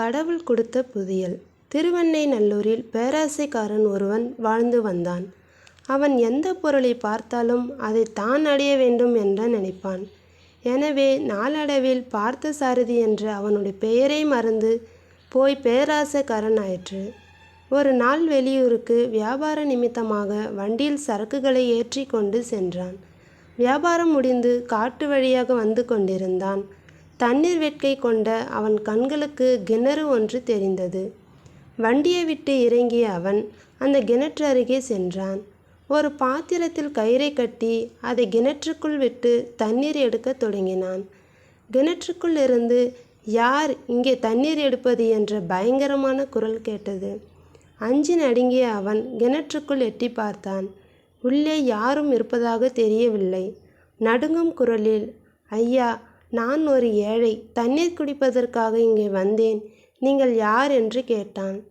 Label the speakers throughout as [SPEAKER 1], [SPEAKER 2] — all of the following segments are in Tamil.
[SPEAKER 1] கடவுள் கொடுத்த புதியல் திருவெண்ணை நல்லூரில் பேராசைக்காரன் ஒருவன் வாழ்ந்து வந்தான். அவன் எந்த பொருளைப் பார்த்தாலும் அதை தான் அடைய வேண்டும் என்று நினைப்பான். எனவே நாளடைவில் பார்த்த சாரதி என்ற அவனுடைய பெயரை மறந்து போய் பேராசைக்காரன் ஆயிற்று ஒரு நாள் வெளியூருக்கு வியாபார நிமித்தமாக வண்டியில் சரக்குகளை ஏற்றி கொண்டு சென்றான். வியாபாரம் முடிந்து காட்டு வழியாக வந்து கொண்டிருந்தான். தண்ணீர் வெட்கை கொண்ட அவன் கண்களுக்கு கிணறு ஒன்று தெரிந்தது. வண்டியை விட்டு இறங்கிய அவன் அந்த கிணற்று அருகே சென்றான். ஒரு பாத்திரத்தில் கயிறை கட்டி அதை கிணற்றுக்குள் விட்டு தண்ணீர் எடுக்க தொடங்கினான். கிணற்றுக்குள் இருந்து யார் இங்கே தண்ணீர் எடுப்பது என்ற பயங்கரமான குரல் கேட்டது. அஞ்சு நடுங்கிய அவன் கிணற்றுக்குள் எட்டிப் பார்த்தான். உள்ளே யாரும் இருப்பதாக தெரியவில்லை. நடுங்கும் குரலில் ஐயா நான் ஒரு ஏழை. தண்ணீர் குடிப்பதற்காக இங்கே வந்தேன். நீங்கள் யார்? என்று கேட்டான்.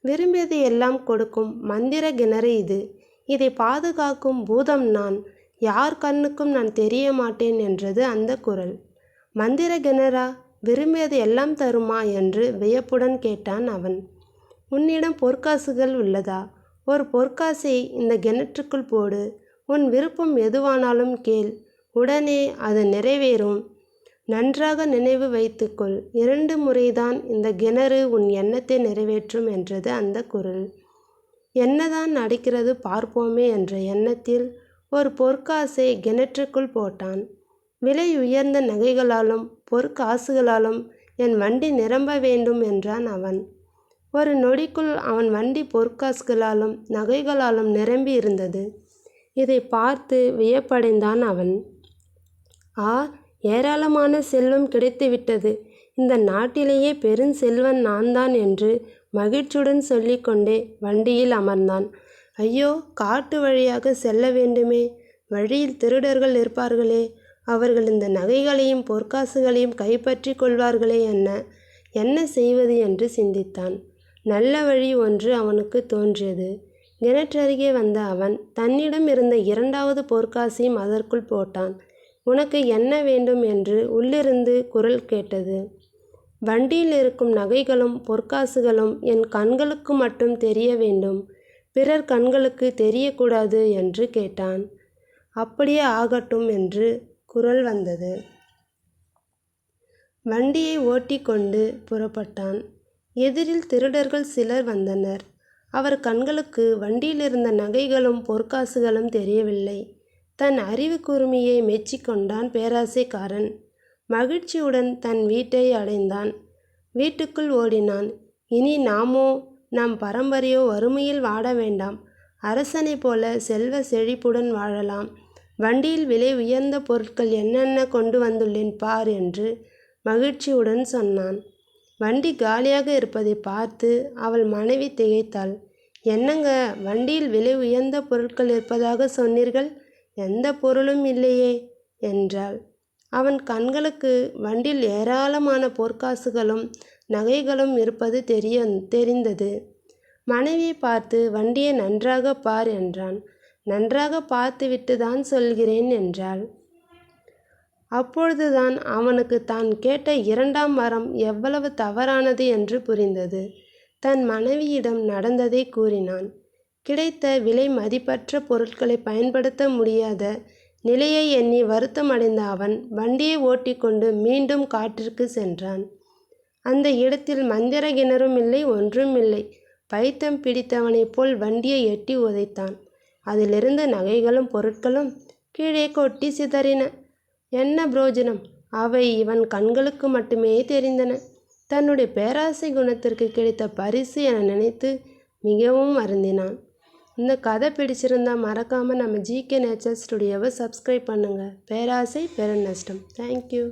[SPEAKER 1] விரும்பியது எல்லாம் கொடுக்கும் மந்திர கிணறு இது. இதை பாதுகாக்கும் பூதம் நான். யார் கண்ணுக்கும் நான் தெரிய மாட்டேன் என்றது அந்த குரல். மந்திர கிணறா? விரும்பியது எல்லாம் தருமா? என்று வியப்புடன் கேட்டான் அவன். உன்னிடம் பொற்காசுகள் உள்ளதா? ஒரு பொற்காசை இந்த கிணற்றுக்குள் போடு. உன் விருப்பம் எதுவானாலும் கேள். உடனே அது நிறைவேறும். நன்றாக நினைவு வைத்துக்கொள் இரண்டு முறைதான் இந்த கிணறு உன் எண்ணத்தை நிறைவேற்றும் என்றது அந்தக் குரல். என்னதான் நடக்கிறது பார்ப்போமே என்ற எண்ணத்தில் ஒரு பொற்காசை கிணற்றுக்குள் போட்டான். விலை உயர்ந்த நகைகளாலும் பொற்காசுகளாலும் என் வண்டி நிரம்ப வேண்டும் என்றான் அவன். ஒரு நொடிக்குள் அவன் வண்டி பொற்காசுகளாலும் நகைகளாலும் நிரம்பி இருந்தது. இதை பார்த்து வியப்படைந்தான் அவன். ஆ ஏராளமான செல்வம் கிடைத்துவிட்டது. இந்த நாட்டிலேயே பெருஞ்செல்வன் நான்தான் என்று மகிழ்ச்சியுடன் சொல்லிக்கொண்டே வண்டியில் அமர்ந்தான். ஐயோ காட்டு வழியாக செல்ல வேண்டுமே. வழியில் திருடர்கள் இருப்பார்களே. அவர்கள் இந்த நகைகளையும் பொற்காசுகளையும் கைப்பற்றிக் கொள்வார்களே என்ன? என்ன செய்வது? என்று சிந்தித்தான். நல்ல வழி ஒன்று அவனுக்குத் தோன்றியது. கிணற்றருகே வந்த அவன் தன்னிடம் இருந்த இரண்டாவது பொற்காசையும் அதற்குள் போட்டான். உனக்கு என்ன வேண்டும்? என்று உள்ளிருந்து குரல் கேட்டது. வண்டியில் இருக்கும் நகைகளும் பொற்காசுகளும் என் கண்களுக்கு மட்டும் தெரிய வேண்டும். பிறர் கண்களுக்கு தெரியக்கூடாது என்று கேட்டான். அப்படியே ஆகட்டும் என்று குரல் வந்தது. வண்டியை ஓட்டிக் கொண்டு புறப்பட்டான். எதிரில் திருடர்கள் சிலர் வந்தனர். அவர் கண்களுக்கு வண்டியிலிருந்த நகைகளும் பொற்காசுகளும் தெரியவில்லை. தன் அறிவு கூர்மையை மெச்சிக்கொண்டான் பேராசைக்காரன். மகிழ்ச்சியுடன் தன் வீட்டை அடைந்தான். வீட்டுக்குள் ஓடினான். இனி நாமோ நம் பரம்பரையோ வறுமையில் வாட வேண்டாம். அரசனைப் போல செல்வ செழிப்புடன் வாழலாம். வண்டியில் விலை உயர்ந்த பொருட்கள் என்னென்ன கொண்டு வந்துள்ளேன் பார் என்று மகிழ்ச்சியுடன் சொன்னான். வண்டி காலியாக இருப்பதை பார்த்து அவள் மனைவி திகைத்தாள். என்னங்க வண்டியில் விலை உயர்ந்த பொருட்கள் இருப்பதாக சொன்னீர்கள். எந்த பொருளும் இல்லையே என்றாள். அவன் கண்களுக்கு வண்டியில் ஏராளமான பொற்காசுகளும் நகைகளும் இருப்பது தெரிந்தது. மனைவியை பார்த்து வண்டியை நன்றாக பார் என்றான். நன்றாக பார்த்துவிட்டு தான் சொல்கிறேன் என்றாள். அப்பொழுதுதான் அவனுக்கு தான் கேட்ட இரண்டாம் வரம் எவ்வளவு தவறானது என்று புரிந்தது. தன் மனைவியிடம் நடந்ததை கூறினான். கிடைத்த விலை மதிப்பற்ற பொருட்களைப் பயன்படுத்த முடியாத நிலையை எண்ணி வருத்தம் அடைந்த அவன் வண்டியை ஓட்டிக் கொண்டு மீண்டும் காட்டிற்கு சென்றான். அந்த இடத்தில் மந்திர கிணறும் இல்லை ஒன்றும் இல்லை. பைத்தம் பிடித்தவனைப் போல் வண்டியை எட்டி உதைத்தான். அதிலிருந்து நகைகளும் பொருட்களும் கீழே கொட்டி சிதறின. என்ன புரோஜனம் அவை இவன் கண்களுக்கு மட்டுமே தெரிந்தன. தன்னுடைய பேராசை குணத்திற்கு கிடைத்த பரிசு என நினைத்து மிகவும் வருந்தினான். இந்த கதை பிடிச்சிருந்தா மறக்காமல் நம்ம ஜிகே நேச்சர் ஸ்டுடியோவை சப்ஸ்கிரைப் பண்ணுங்கள் பேராசை பெருநஷ்டம். Thank you.